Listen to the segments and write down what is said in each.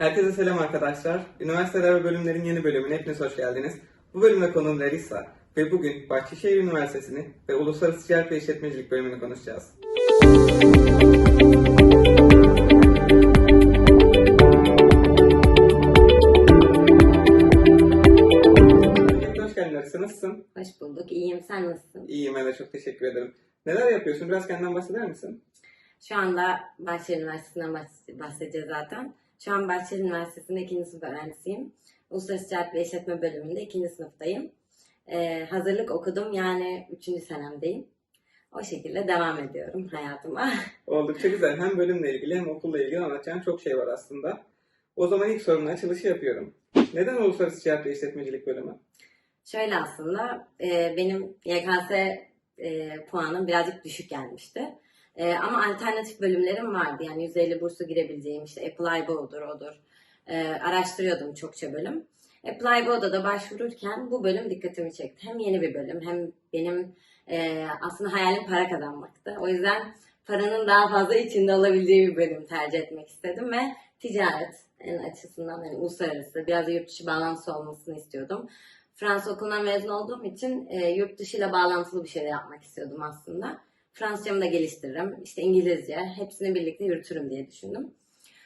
Herkese selam arkadaşlar. Üniversiteler ve bölümlerin yeni bölümüne hepiniz hoş geldiniz. Bu bölümde konuğum Larissa ve bugün Bahçeşehir Üniversitesi'ni ve Uluslararası Ticaret ve İşletmecilik bölümünü konuşacağız. Hoş geldin Larissa. Nasılsın? Hoş bulduk. İyiyim. Sen nasılsın? İyiyim ben de çok teşekkür ederim. Neler yapıyorsun? Biraz kendinden bahseder misin? Şu anda Bahçeli Üniversitesi'nden bahs- bahsedeceğiz zaten. Şu an Bahçeli Üniversitesi'nde ikinci sınıf öğrencisiyim. Uluslararası Ticaret ve İşletme bölümünde ikinci sınıftayım. Ee, hazırlık okudum yani üçüncü senemdeyim. O şekilde devam ediyorum hayatıma. Oldukça güzel. Hem bölümle ilgili hem okulla ilgili anlatacağın çok şey var aslında. O zaman ilk sorunun açılışı yapıyorum. Neden Uluslararası Ticaret ve İşletmecilik bölümü? Şöyle aslında e, benim YKS e, puanım birazcık düşük gelmişti. E, ama alternatif bölümlerim vardı. Yani %50 burslu girebileceğim işte Apply Go'dur odur. E, araştırıyordum çokça bölüm. Apply Go'da da başvururken bu bölüm dikkatimi çekti. Hem yeni bir bölüm hem benim e, aslında hayalim para kazanmaktı. O yüzden paranın daha fazla içinde olabileceği bir bölüm tercih etmek istedim ve ticaret en açısından yani uluslararası biraz da yurt dışı bağlantısı olmasını istiyordum. Fransa okulundan mezun olduğum için e, yurt dışıyla bağlantılı bir şeyler yapmak istiyordum aslında. Fransızcamı da geliştiririm, işte İngilizce, hepsini birlikte yürütürüm diye düşündüm.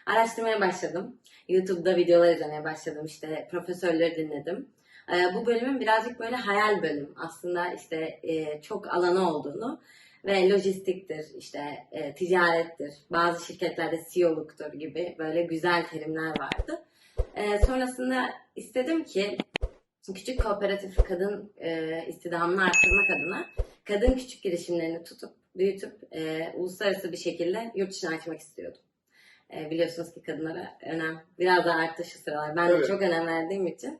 Araştırmaya başladım. YouTube'da videolar izlemeye başladım, işte profesörleri dinledim. E, bu bölümün birazcık böyle hayal bölüm. Aslında işte e, çok alanı olduğunu ve lojistiktir, işte e, ticarettir, bazı şirketlerde CEO'luktur gibi böyle güzel terimler vardı. E, sonrasında istedim ki küçük kooperatif kadın e, istihdamını arttırmak adına kadın küçük girişimlerini tutup büyütüp e, uluslararası bir şekilde yurt dışına açmak istiyordum. E, biliyorsunuz ki kadınlara önem biraz daha arttı şu sıralar. Ben de Evet. çok önem verdiğim için.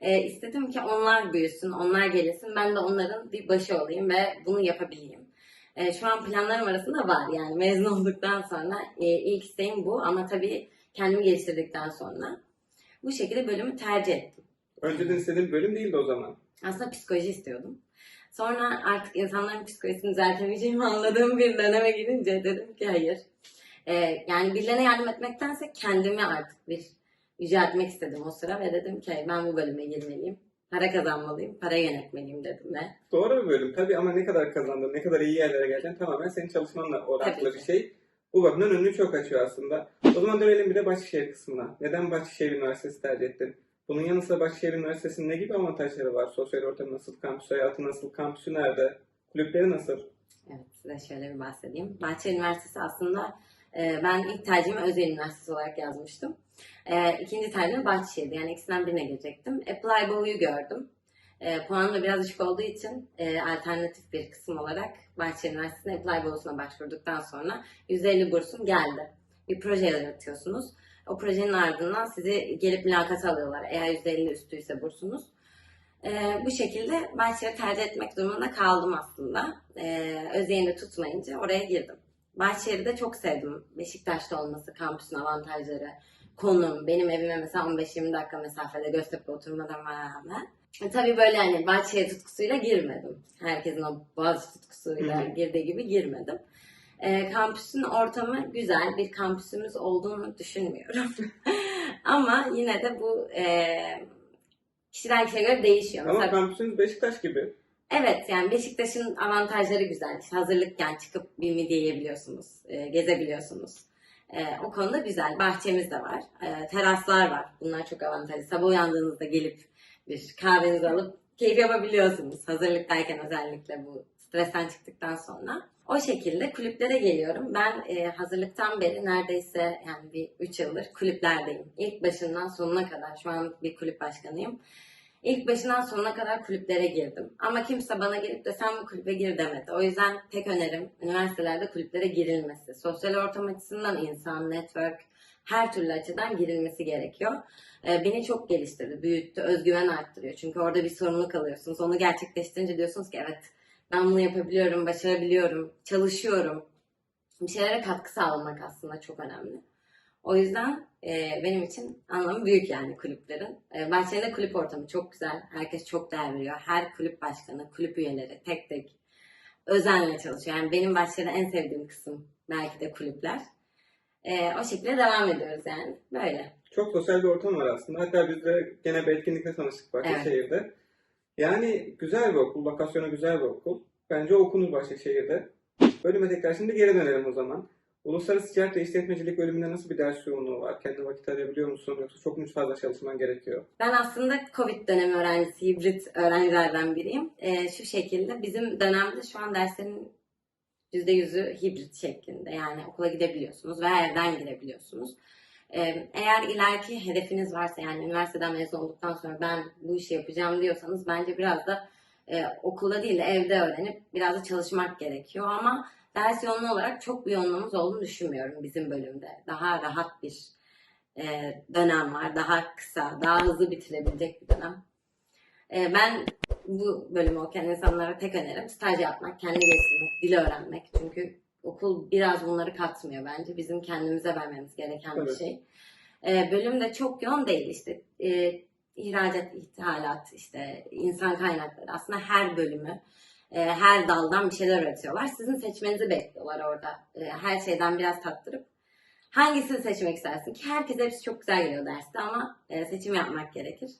E, istedim ki onlar büyüsün, onlar gelişsin. Ben de onların bir başı olayım ve bunu yapabileyim. E, şu an planlarım arasında var yani mezun olduktan sonra e, ilk isteğim bu ama tabii kendimi geliştirdikten sonra bu şekilde bölümü tercih ettim. Önceden istediğin bölüm değildi o zaman. Aslında psikoloji istiyordum. Sonra artık insanların psikolojisini düzeltemeyeceğimi anladığım bir döneme girince dedim ki hayır. Ee, yani birilerine yardım etmektense kendimi artık bir yüceltmek istedim o sıra ve dedim ki "Hayır, ben bu bölüme girmeliyim. Para kazanmalıyım, para yönetmeliyim dedim ve Doğru bir bölüm tabii ama ne kadar kazandın, ne kadar iyi yerlere geleceksin tamamen senin çalışmanla orantılı bir şey. Bu bakımdan önünü çok açıyor aslında. O zaman dönelim bir de Bahçeşehir kısmına. Neden Bahçeşehir Üniversitesi tercih ettin? Bunun yanı sıra Bahçeşehir Üniversitesi'nin ne gibi avantajları var? Sosyal ortamı nasıl, kampüs hayatı nasıl, kampüsü nerede, kulüpleri nasıl? Evet, size şöyle bir bahsedeyim. Bahçeli Üniversitesi aslında e, ben ilk tercihimi Özel Üniversitesi olarak yazmıştım. E, ikinci tercihim Bahçeşehir'di. Yani ikisinden birine girecektim. Apply Bow'u gördüm. E, puanım da biraz düşük olduğu için e, alternatif bir kısım olarak Bahçeli Üniversitesi'ne Apply Bow'suna başvurduktan sonra %50 bursum geldi. Bir proje yaratıyorsunuz. O projenin ardından sizi gelip mülakata alıyorlar. Eğer %50 üstüyse bursunuz. Ee, bu şekilde Bahçeşehir'i tercih etmek durumunda kaldım aslında. Ee, Özyeğin'i tutmayınca oraya girdim. Bahçeşehir'i de çok sevdim. Beşiktaş'ta olması, kampüsün avantajları, konum, benim evime mesela 15-20 dakika mesafede Göztepe oturmadan rağmen. E, tabii böyle hani Bahçeşehir tutkusuyla girmedim. Herkesin o bazı tutkusuyla Hı hı. girdiği gibi girmedim. Ee, kampüsün ortamı güzel. Bir kampüsümüz olduğunu düşünmüyorum. Ama yine de bu e, kişiden kişiye göre değişiyor. Ama Mesela- kampüsünüz Beşiktaş gibi. Evet yani Beşiktaş'ın avantajları güzel. İşte hazırlıkken çıkıp bir midye yiyebiliyorsunuz, e, gezebiliyorsunuz. E, o konuda güzel. Bahçemiz de var. E, teraslar var. Bunlar çok avantajlı. Sabah uyandığınızda gelip bir kahvenizi alıp keyif yapabiliyorsunuz. Hazırlıktayken özellikle bu stresten çıktıktan sonra. O şekilde kulüplere geliyorum. Ben e, hazırlıktan beri neredeyse yani bir 3 yıldır kulüplerdeyim. İlk başından sonuna kadar şu an bir kulüp başkanıyım. İlk başından sonuna kadar kulüplere girdim. Ama kimse bana gelip de sen bu kulübe gir demedi. O yüzden tek önerim üniversitelerde kulüplere girilmesi. Sosyal ortam açısından insan, network her türlü açıdan girilmesi gerekiyor. Ee, beni çok geliştirdi, büyüttü, özgüven arttırıyor. Çünkü orada bir sorumluluk alıyorsunuz. Onu gerçekleştirince diyorsunuz ki evet ben bunu yapabiliyorum, başarabiliyorum, çalışıyorum. Bir şeylere katkı sağlamak aslında çok önemli. O yüzden e, benim için anlamı büyük yani kulüplerin. E, Bahçeli'de kulüp ortamı çok güzel. Herkes çok değer veriyor. Her kulüp başkanı, kulüp üyeleri tek tek özenle çalışıyor. Yani benim Bahçeli'de en sevdiğim kısım belki de kulüpler. E, o şekilde devam ediyoruz yani. Böyle. Çok sosyal bir ortam var aslında. Hatta biz de gene bir etkinlikle tanıştık Başakşehir'de. Yani güzel bir okul, lokasyonu güzel bir okul. Bence okunur Başakşehir'de. Bölüme tekrar şimdi geri dönelim o zaman. Uluslararası Ticaret ve İşletmecilik bölümünde nasıl bir ders yoğunluğu var? Kendi vakit ayırabiliyor musun? Yoksa çok mu fazla çalışman gerekiyor? Ben aslında Covid dönemi öğrencisi, hibrit öğrencilerden biriyim. Ee, şu şekilde bizim dönemde şu an derslerin %100'ü hibrit şeklinde. Yani okula gidebiliyorsunuz ve evden girebiliyorsunuz. Eğer ileriki hedefiniz varsa yani üniversiteden mezun olduktan sonra ben bu işi yapacağım diyorsanız bence biraz da e, okulda değil de evde öğrenip biraz da çalışmak gerekiyor ama ders yoğunluğu olarak çok bir yoğunluğumuz olduğunu düşünmüyorum bizim bölümde. Daha rahat bir e, dönem var. Daha kısa, daha hızlı bitirebilecek bir dönem. E, ben bu bölümü okuyan insanlara tek önerim staj yapmak, kendi geliştirmek, dil öğrenmek. Çünkü okul biraz bunları katmıyor bence. Bizim kendimize vermemiz gereken bir Evet. şey. E, bölüm de çok yoğun değil işte. E, ihracat, ithalat, işte insan kaynakları. Aslında her bölümü, e, her daldan bir şeyler öğretiyorlar. Sizin seçmenizi bekliyorlar orada. E, her şeyden biraz tattırıp hangisini seçmek istersin? Ki herkese hepsi çok güzel geliyor derste ama e, seçim yapmak gerekir.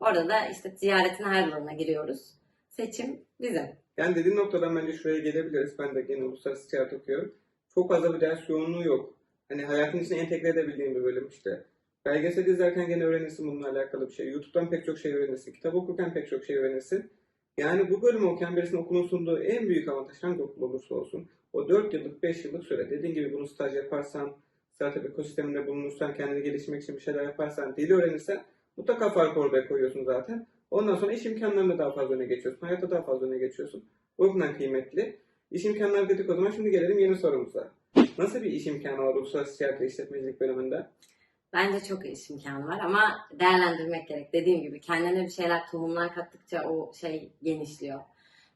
Orada da işte ticaretin her dalına giriyoruz. Seçim bizim. Yani dediğin noktadan bence şuraya gelebiliriz. Ben de gene uluslararası ticaret okuyorum. Çok fazla bir ders yoğunluğu yok. Hani hayatın içine entegre edebildiğin bir bölüm işte. Belgesel izlerken gene öğrenirsin bununla alakalı bir şey. YouTube'dan pek çok şey öğrenirsin. Kitap okurken pek çok şey öğrenirsin. Yani bu bölümü okuyan birisinin okulun sunduğu en büyük avantaj hangi okul olursa olsun. O 4 yıllık 5 yıllık süre. Dediğin gibi bunu staj yaparsan, startup ekosisteminde bulunursan, kendini geliştirmek için bir şeyler yaparsan, dili öğrenirsen mutlaka farkı oraya koyuyorsun zaten. Ondan sonra iş imkanlarında daha fazla öne geçiyorsun. Hayatta daha fazla öne geçiyorsun. O yüzden kıymetli. İş imkanları dedik o zaman şimdi gelelim yeni sorumuza. Nasıl bir iş imkanı var uluslararası ticaret ve işletmecilik bölümünde? Bence çok iş imkanı var ama değerlendirmek gerek. Dediğim gibi kendine bir şeyler, tohumlar kattıkça o şey genişliyor.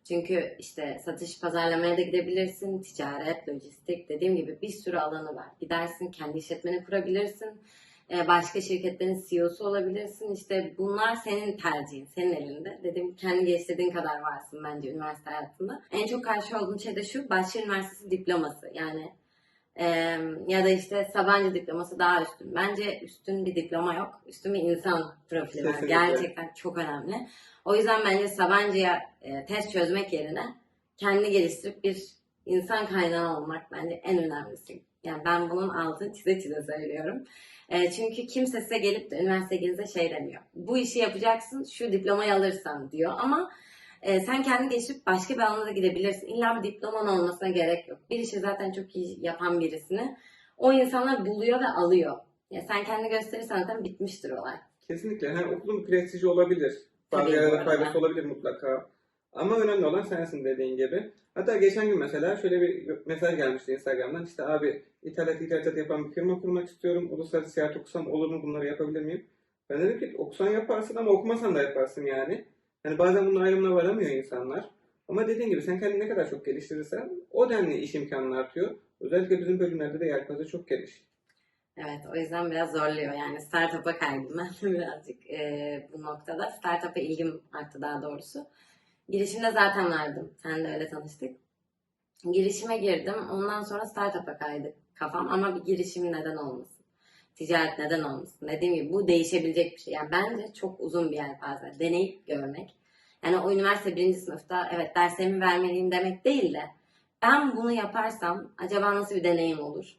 Çünkü işte satış, pazarlamaya da gidebilirsin, ticaret, lojistik dediğim gibi bir sürü alanı var. Gidersin, kendi işletmeni kurabilirsin, başka şirketlerin CEO'su olabilirsin. İşte bunlar senin tercihin, senin elinde. Gibi kendi geliştirdiğin kadar varsın bence üniversite hayatında. En çok karşı olduğum şey de şu, Bahçeli Üniversitesi diploması. Yani ee, ya da işte Sabancı diploması daha üstün. Bence üstün bir diploma yok. Üstün bir insan profili var. Gerçekten çok önemli. O yüzden bence Sabancı'ya e, test çözmek yerine kendi geliştirip bir insan kaynağı olmak bence en önemlisi. Yani ben bunun altını çize çize söylüyorum. E, çünkü kimse size gelip de üniversite girdiğinizde şey demiyor. Bu işi yapacaksın, şu diplomayı alırsan diyor ama e, sen kendi geçip başka bir alana da gidebilirsin. İlla bir diploman olmasına gerek yok. Bir işi zaten çok iyi yapan birisini o insanlar buluyor ve alıyor. Ya sen kendi gösterirsen zaten bitmiştir olay. Kesinlikle. Yani okulun prestiji olabilir. Bazı yerlerde faydası olabilir mutlaka. Ama önemli olan sensin dediğin gibi. Hatta geçen gün mesela şöyle bir mesaj gelmişti Instagram'dan. İşte abi ithalat ihracat yapan bir firma kurmak istiyorum. Uluslararası ticaret okusam olur mu? Bunları yapabilir miyim? Ben dedim ki okusan yaparsın ama okumasan da yaparsın yani. Hani bazen bunun ayrımına varamıyor insanlar. Ama dediğin gibi sen kendini ne kadar çok geliştirirsen o denli iş imkanı artıyor. Özellikle bizim bölümlerde de yelpaze çok geniş. Evet o yüzden biraz zorluyor yani startup'a kaydım ben birazcık e, bu noktada. Startup'a ilgim arttı daha doğrusu. Girişimde zaten vardım. Sen de öyle tanıştık. Girişime girdim. Ondan sonra startup'a kaydı kafam ama bir girişim neden olmasın? Ticaret neden olmasın? Dediğim gibi bu değişebilecek bir şey. Yani bence çok uzun bir yelpaze. Deneyip görmek. Yani o üniversite birinci sınıfta evet derslerimi vermeliyim demek değil de ben bunu yaparsam acaba nasıl bir deneyim olur?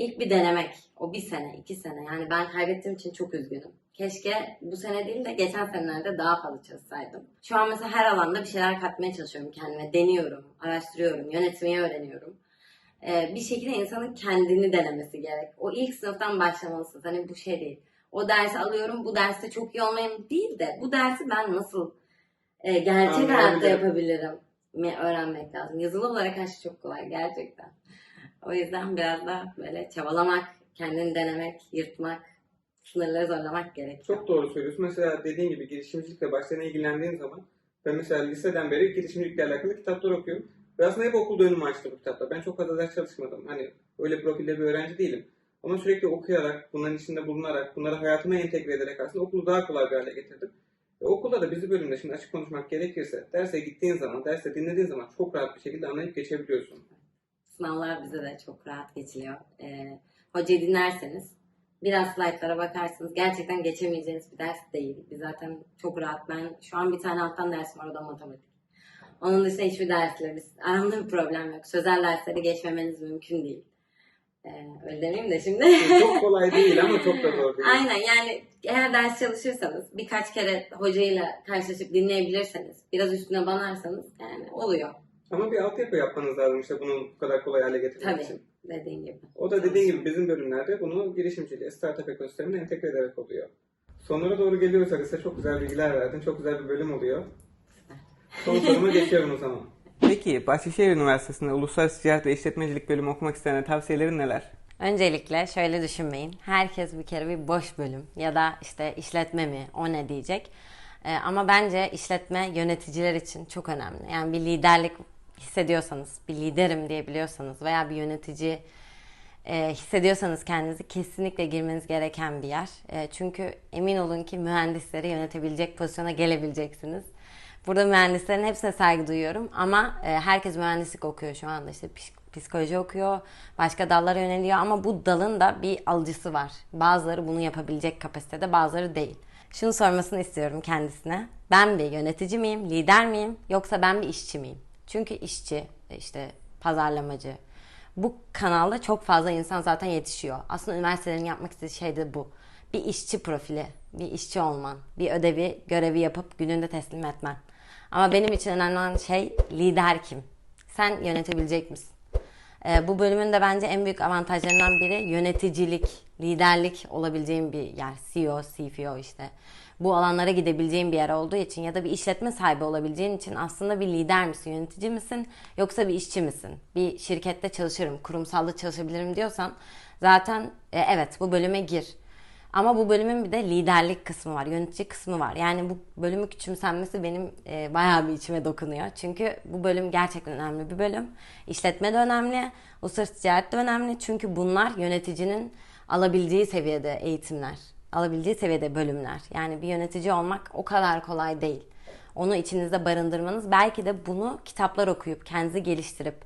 İlk bir denemek. O bir sene, iki sene. Yani ben kaybettiğim için çok üzgünüm. Keşke bu sene değil de geçen senelerde daha fazla çalışsaydım. Şu an mesela her alanda bir şeyler katmaya çalışıyorum kendime. Deniyorum, araştırıyorum, yönetmeyi öğreniyorum. Ee, bir şekilde insanın kendini denemesi gerek. O ilk sınıftan başlamalısınız. Hani bu şey değil. O dersi alıyorum, bu derste çok iyi olmayayım değil de bu dersi ben nasıl e, gerçek hayatta yapabilirim mi öğrenmek lazım. Yazılı olarak her şey çok kolay gerçekten. O yüzden biraz da böyle çabalamak, kendini denemek, yırtmak, sınırları zorlamak gerekiyor. Çok doğru söylüyorsun. Mesela dediğin gibi girişimcilikle başlarına ilgilendiğin zaman ben mesela liseden beri girişimcilikle alakalı kitaplar okuyorum. Ve aslında hep okulda önümü açtı bu kitaplar. Ben çok fazla ders çalışmadım. Hani öyle profilde bir öğrenci değilim. Ama sürekli okuyarak, bunların içinde bulunarak, bunları hayatıma entegre ederek aslında okulu daha kolay bir hale getirdim. Ve okulda da bizi bölümde şimdi açık konuşmak gerekirse derse gittiğin zaman, derste dinlediğin zaman çok rahat bir şekilde anlayıp geçebiliyorsun. Sınavlar bize de çok rahat geçiliyor. Ee, hocayı dinlerseniz Biraz slaytlara bakarsınız. Gerçekten geçemeyeceğiniz bir ders değil. Biz zaten çok rahat. Ben şu an bir tane alttan dersim var o da matematik. Onun dışında hiçbir dersle biz aramda bir problem yok. Sözel dersleri geçmemeniz mümkün değil. Ee, öyle demeyeyim de şimdi. çok kolay değil ama çok da zor değil. Aynen yani eğer ders çalışırsanız birkaç kere hocayla karşılaşıp dinleyebilirseniz biraz üstüne banarsanız yani oluyor. Ama bir altyapı yapmanız lazım işte bunu bu kadar kolay hale getirmek Tabii için. dediğin gibi. O da dediğin gibi bizim bölümlerde bunu girişimciliğe, startup ekosistemine entegre ederek oluyor. Sonlara doğru geliyoruz Arisa. Çok güzel bilgiler verdin. Çok güzel bir bölüm oluyor. Son soruma geçiyorum o zaman. Peki Bahçeşehir Üniversitesi'nde Uluslararası Ticaret ve İşletmecilik bölümü okumak isteyenlere tavsiyelerin neler? Öncelikle şöyle düşünmeyin. Herkes bir kere bir boş bölüm ya da işte işletme mi o ne diyecek. Ee, ama bence işletme yöneticiler için çok önemli. Yani bir liderlik hissediyorsanız, bir liderim diyebiliyorsanız veya bir yönetici e, hissediyorsanız kendinizi kesinlikle girmeniz gereken bir yer. E, çünkü emin olun ki mühendisleri yönetebilecek pozisyona gelebileceksiniz. Burada mühendislerin hepsine saygı duyuyorum ama e, herkes mühendislik okuyor şu anda işte psik- psikoloji okuyor, başka dallara yöneliyor ama bu dalın da bir alıcısı var. Bazıları bunu yapabilecek kapasitede, bazıları değil. Şunu sormasını istiyorum kendisine. Ben bir yönetici miyim, lider miyim yoksa ben bir işçi miyim? Çünkü işçi, işte pazarlamacı, bu kanalda çok fazla insan zaten yetişiyor. Aslında üniversitelerin yapmak istediği şey de bu. Bir işçi profili, bir işçi olman, bir ödevi, görevi yapıp gününde teslim etmen. Ama benim için önemli olan şey lider kim? Sen yönetebilecek misin? Ee, bu bölümün de bence en büyük avantajlarından biri yöneticilik, liderlik olabileceğim bir yer. CEO, CFO işte. Bu alanlara gidebileceğin bir yer olduğu için ya da bir işletme sahibi olabileceğin için aslında bir lider misin, yönetici misin yoksa bir işçi misin? Bir şirkette çalışırım, kurumsalda çalışabilirim diyorsan zaten e, evet bu bölüme gir. Ama bu bölümün bir de liderlik kısmı var, yönetici kısmı var. Yani bu bölümü küçümsenmesi benim e, bayağı bir içime dokunuyor. Çünkü bu bölüm gerçekten önemli bir bölüm. İşletme de önemli, uluslararası ticaret de önemli. Çünkü bunlar yöneticinin alabileceği seviyede eğitimler, alabileceği seviyede bölümler. Yani bir yönetici olmak o kadar kolay değil. Onu içinizde barındırmanız, belki de bunu kitaplar okuyup, kendinizi geliştirip,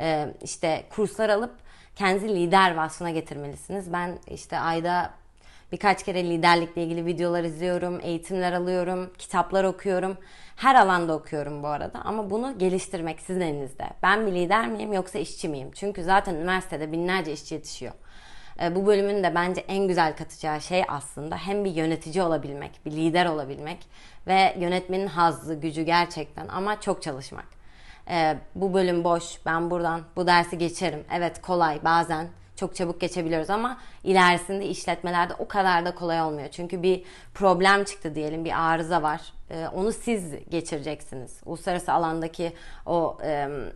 e, işte kurslar alıp kendinizi lider vasfına getirmelisiniz. Ben işte ayda Birkaç kere liderlikle ilgili videolar izliyorum, eğitimler alıyorum, kitaplar okuyorum. Her alanda okuyorum bu arada ama bunu geliştirmek sizin elinizde. Ben bir lider miyim yoksa işçi miyim? Çünkü zaten üniversitede binlerce işçi yetişiyor. E, Bu bölümün de bence en güzel katacağı şey aslında hem bir yönetici olabilmek, bir lider olabilmek ve yönetmenin hazzı, gücü gerçekten ama çok çalışmak. E, Bu bölüm boş, ben buradan bu dersi geçerim. Evet kolay bazen çok çabuk geçebiliyoruz ama ilerisinde işletmelerde o kadar da kolay olmuyor. Çünkü bir problem çıktı diyelim, bir arıza var. Ee, onu siz geçireceksiniz. Uluslararası alandaki o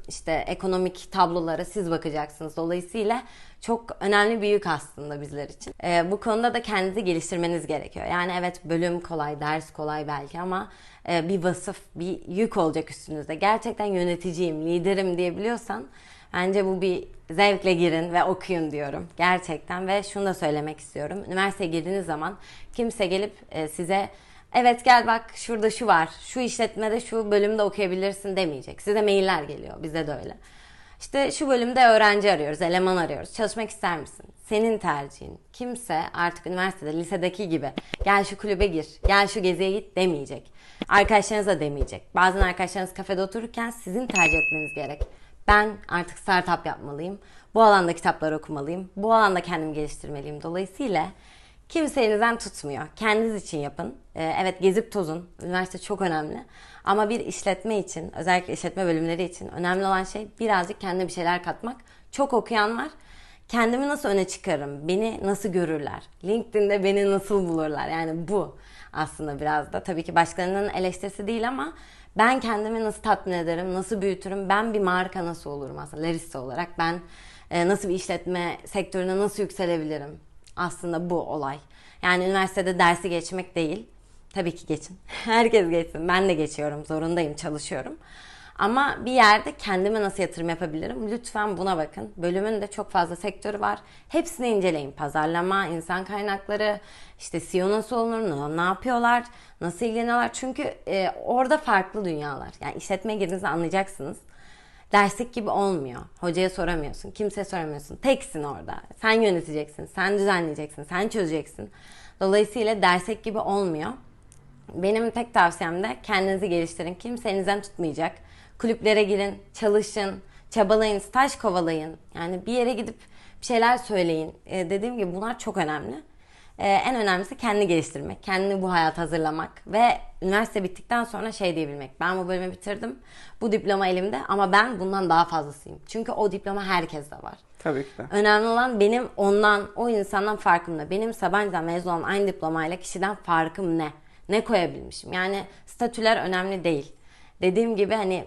işte ekonomik tablolara siz bakacaksınız. Dolayısıyla çok önemli bir yük aslında bizler için. Ee, bu konuda da kendinizi geliştirmeniz gerekiyor. Yani evet bölüm kolay, ders kolay belki ama e, bir vasıf, bir yük olacak üstünüzde. Gerçekten yöneticiyim, liderim diyebiliyorsan Bence bu bir zevkle girin ve okuyun diyorum. Gerçekten ve şunu da söylemek istiyorum. Üniversiteye girdiğiniz zaman kimse gelip e, size evet gel bak şurada şu var, şu işletmede şu bölümde okuyabilirsin demeyecek. Size mailler geliyor, bizde de öyle. İşte şu bölümde öğrenci arıyoruz, eleman arıyoruz. Çalışmak ister misin? Senin tercihin. Kimse artık üniversitede, lisedeki gibi gel şu kulübe gir, gel şu geziye git demeyecek. Arkadaşlarınız da demeyecek. Bazen arkadaşlarınız kafede otururken sizin tercih etmeniz gerek. Ben artık startup yapmalıyım. Bu alanda kitaplar okumalıyım. Bu alanda kendimi geliştirmeliyim. Dolayısıyla kimse elinizden tutmuyor. Kendiniz için yapın. Ee, evet gezip tozun. Üniversite çok önemli. Ama bir işletme için, özellikle işletme bölümleri için önemli olan şey birazcık kendine bir şeyler katmak. Çok okuyan var. Kendimi nasıl öne çıkarım? Beni nasıl görürler? LinkedIn'de beni nasıl bulurlar? Yani bu aslında biraz da tabii ki başkalarının eleştirisi değil ama ben kendimi nasıl tatmin ederim, nasıl büyütürüm, ben bir marka nasıl olurum aslında Larissa olarak ben e, nasıl bir işletme sektörüne nasıl yükselebilirim? Aslında bu olay. Yani üniversitede dersi geçmek değil. Tabii ki geçin. Herkes geçsin. Ben de geçiyorum. Zorundayım. Çalışıyorum. Ama bir yerde kendime nasıl yatırım yapabilirim? Lütfen buna bakın. Bölümün de çok fazla sektörü var. Hepsini inceleyin. Pazarlama, insan kaynakları, işte CEO nasıl olunur, ne yapıyorlar, nasıl ilgileniyorlar. Çünkü e, orada farklı dünyalar. Yani işletmeye girdiğinizde anlayacaksınız. derslik gibi olmuyor. Hocaya soramıyorsun, kimseye soramıyorsun. Teksin orada. Sen yöneteceksin, sen düzenleyeceksin, sen çözeceksin. Dolayısıyla derslik gibi olmuyor. Benim tek tavsiyem de kendinizi geliştirin. Kimse elinizden tutmayacak. Kulüplere girin, çalışın, çabalayın, staj kovalayın. Yani bir yere gidip bir şeyler söyleyin. Ee, dediğim gibi bunlar çok önemli. Ee, en önemlisi kendini geliştirmek, kendini bu hayata hazırlamak ve üniversite bittikten sonra şey diyebilmek. Ben bu bölümü bitirdim, bu diploma elimde ama ben bundan daha fazlasıyım. Çünkü o diploma herkeste var. Tabii ki de. Önemli olan benim ondan, o insandan farkım ne? Benim Sabancı'dan mezun olan aynı diplomayla kişiden farkım ne? Ne koyabilmişim? Yani statüler önemli değil. Dediğim gibi hani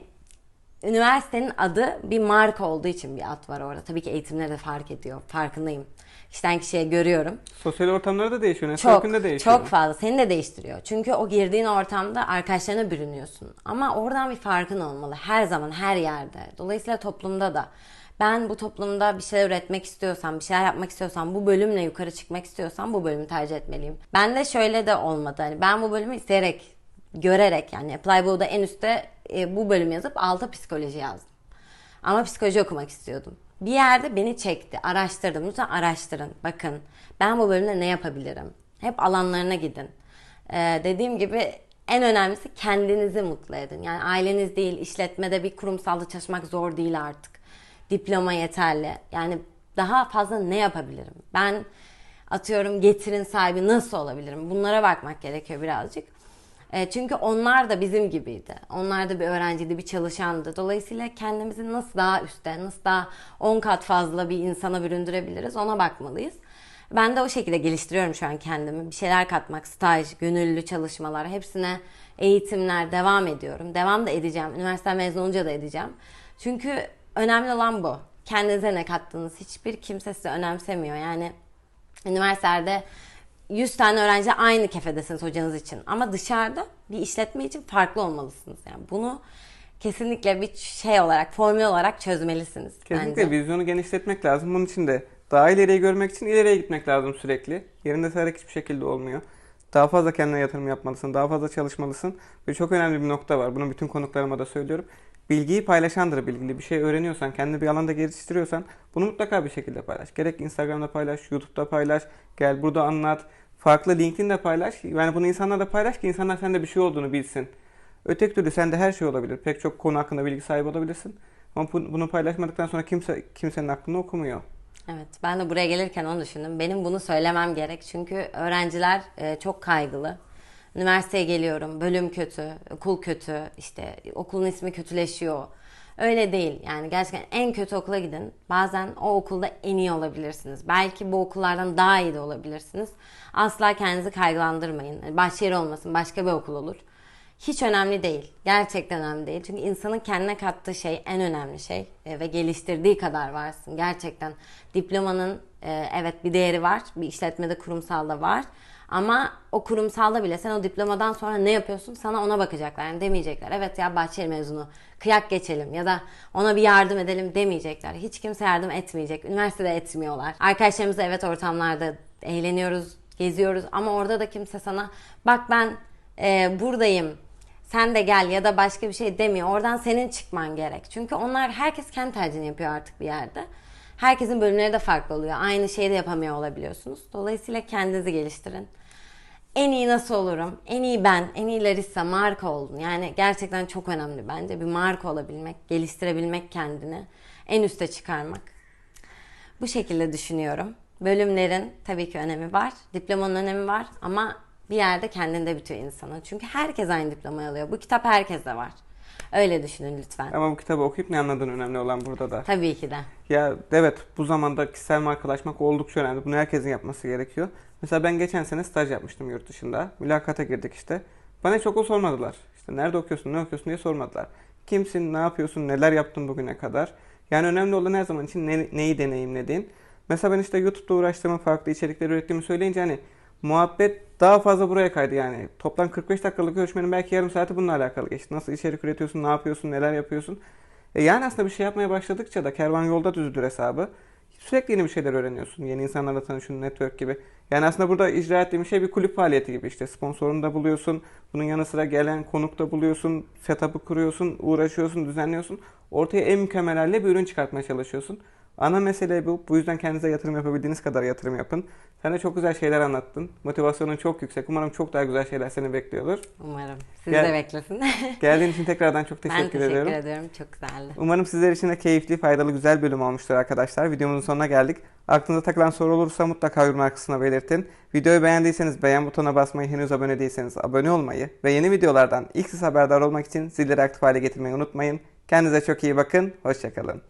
üniversitenin adı bir marka olduğu için bir ad var orada. Tabii ki eğitimleri de fark ediyor. Farkındayım. Kişiden kişiye görüyorum. Sosyal ortamları da değişiyor. Çok, de değişiyor. çok fazla. Seni de değiştiriyor. Çünkü o girdiğin ortamda arkadaşlarına bürünüyorsun. Ama oradan bir farkın olmalı. Her zaman, her yerde. Dolayısıyla toplumda da. Ben bu toplumda bir şeyler üretmek istiyorsam, bir şeyler yapmak istiyorsam, bu bölümle yukarı çıkmak istiyorsam bu bölümü tercih etmeliyim. Ben de şöyle de olmadı. Hani ben bu bölümü isteyerek, görerek yani Apply en üstte e, bu bölüm yazıp alta psikoloji yazdım. Ama psikoloji okumak istiyordum. Bir yerde beni çekti. Araştırdım. Lütfen araştırın. Bakın ben bu bölümde ne yapabilirim? Hep alanlarına gidin. Ee, dediğim gibi en önemlisi kendinizi mutlu edin. Yani aileniz değil, işletmede bir kurumsalda çalışmak zor değil artık. Diploma yeterli. Yani daha fazla ne yapabilirim? Ben atıyorum getirin sahibi nasıl olabilirim? Bunlara bakmak gerekiyor birazcık. E, çünkü onlar da bizim gibiydi. Onlar da bir öğrenciydi, bir çalışandı. Dolayısıyla kendimizi nasıl daha üstte, nasıl daha 10 kat fazla bir insana büründürebiliriz ona bakmalıyız. Ben de o şekilde geliştiriyorum şu an kendimi. Bir şeyler katmak, staj, gönüllü çalışmalar hepsine eğitimler devam ediyorum. Devam da edeceğim. Üniversite mezun olunca da edeceğim. Çünkü önemli olan bu. Kendinize ne kattınız? Hiçbir kimse sizi önemsemiyor. Yani üniversitede 100 tane öğrenci aynı kefedesiniz hocanız için. Ama dışarıda bir işletme için farklı olmalısınız. Yani bunu kesinlikle bir şey olarak, formül olarak çözmelisiniz. Kesinlikle bence. vizyonu genişletmek lazım. Bunun için de daha ileriye görmek için ileriye gitmek lazım sürekli. Yerinde sayarak hiçbir şekilde olmuyor. Daha fazla kendine yatırım yapmalısın, daha fazla çalışmalısın. Ve çok önemli bir nokta var. Bunu bütün konuklarıma da söylüyorum. Bilgiyi paylaşandır bilgili. Bir şey öğreniyorsan, kendini bir alanda geliştiriyorsan bunu mutlaka bir şekilde paylaş. Gerek Instagram'da paylaş, YouTube'da paylaş, gel burada anlat. Farklı LinkedIn'de paylaş. Yani bunu insanlarla paylaş ki insanlar sende bir şey olduğunu bilsin. Öteki türlü sende her şey olabilir. Pek çok konu hakkında bilgi sahibi olabilirsin. Ama bu- bunu paylaşmadıktan sonra kimse kimsenin aklını okumuyor. Evet, ben de buraya gelirken onu düşündüm. Benim bunu söylemem gerek çünkü öğrenciler e, çok kaygılı. Üniversiteye geliyorum, bölüm kötü, okul kötü, işte okulun ismi kötüleşiyor. Öyle değil. Yani gerçekten en kötü okula gidin. Bazen o okulda en iyi olabilirsiniz. Belki bu okullardan daha iyi de olabilirsiniz. Asla kendinizi kaygılandırmayın. Yani Bahçeşehir olmasın, başka bir okul olur. Hiç önemli değil. Gerçekten önemli değil. Çünkü insanın kendine kattığı şey en önemli şey E, ve geliştirdiği kadar varsın. Gerçekten diplomanın e, evet bir değeri var. Bir işletmede kurumsalda var. Ama o kurumsalda bile sen o diplomadan sonra ne yapıyorsun sana ona bakacaklar. Yani demeyecekler evet ya Bahçeli mezunu kıyak geçelim ya da ona bir yardım edelim demeyecekler. Hiç kimse yardım etmeyecek. Üniversitede etmiyorlar. Arkadaşlarımızla evet ortamlarda eğleniyoruz, geziyoruz ama orada da kimse sana bak ben e, buradayım sen de gel ya da başka bir şey demiyor. Oradan senin çıkman gerek. Çünkü onlar herkes kendi tercihini yapıyor artık bir yerde. Herkesin bölümleri de farklı oluyor. Aynı şeyi de yapamıyor olabiliyorsunuz. Dolayısıyla kendinizi geliştirin. En iyi nasıl olurum? En iyi ben, en iyi Larissa marka oldun. Yani gerçekten çok önemli bence. Bir marka olabilmek, geliştirebilmek kendini, en üste çıkarmak. Bu şekilde düşünüyorum. Bölümlerin tabii ki önemi var. Diplomanın önemi var ama bir yerde kendinde bitiyor insanın. Çünkü herkes aynı diplomayı alıyor. Bu kitap herkeste var. Öyle düşünün lütfen. Ama bu kitabı okuyup ne anladığın önemli olan burada da. Tabii ki de. Ya evet bu zamanda kişisel markalaşmak oldukça önemli. Bunu herkesin yapması gerekiyor. Mesela ben geçen sene staj yapmıştım yurt dışında. Mülakata girdik işte. Bana hiç okul sormadılar. İşte nerede okuyorsun, ne okuyorsun diye sormadılar. Kimsin, ne yapıyorsun, neler yaptın bugüne kadar. Yani önemli olan her zaman için ne- neyi deneyimlediğin. Mesela ben işte YouTube'da uğraştığımı, farklı içerikler ürettiğimi söyleyince hani muhabbet daha fazla buraya kaydı yani. Toplam 45 dakikalık görüşmenin belki yarım saati bununla alakalı geçti. Nasıl içerik üretiyorsun, ne yapıyorsun, neler yapıyorsun. E yani aslında bir şey yapmaya başladıkça da kervan yolda düzdür hesabı. Sürekli yeni bir şeyler öğreniyorsun. Yeni insanlarla tanışıyorsun, network gibi. Yani aslında burada icra ettiğim şey bir kulüp faaliyeti gibi işte sponsorunu da buluyorsun. Bunun yanı sıra gelen konuk da buluyorsun. Setup'ı kuruyorsun, uğraşıyorsun, düzenliyorsun. Ortaya en mükemmel haliyle bir ürün çıkartmaya çalışıyorsun. Ana mesele bu. Bu yüzden kendinize yatırım yapabildiğiniz kadar yatırım yapın. Sen de çok güzel şeyler anlattın. Motivasyonun çok yüksek. Umarım çok daha güzel şeyler seni bekliyordur. Umarım. Siz Gel- de beklesin. Geldiğin için tekrardan çok teşekkür, ben teşekkür ediyorum. ediyorum. Çok güzeldi. Umarım sizler için de keyifli, faydalı, güzel bölüm olmuştur arkadaşlar. Videomuzun sonuna geldik. Aklınıza takılan soru olursa mutlaka yorumlar kısmına belirtin. Videoyu beğendiyseniz beğen butonuna basmayı, henüz abone değilseniz abone olmayı ve yeni videolardan ilk siz haberdar olmak için zilleri aktif hale getirmeyi unutmayın. Kendinize çok iyi bakın. Hoşçakalın.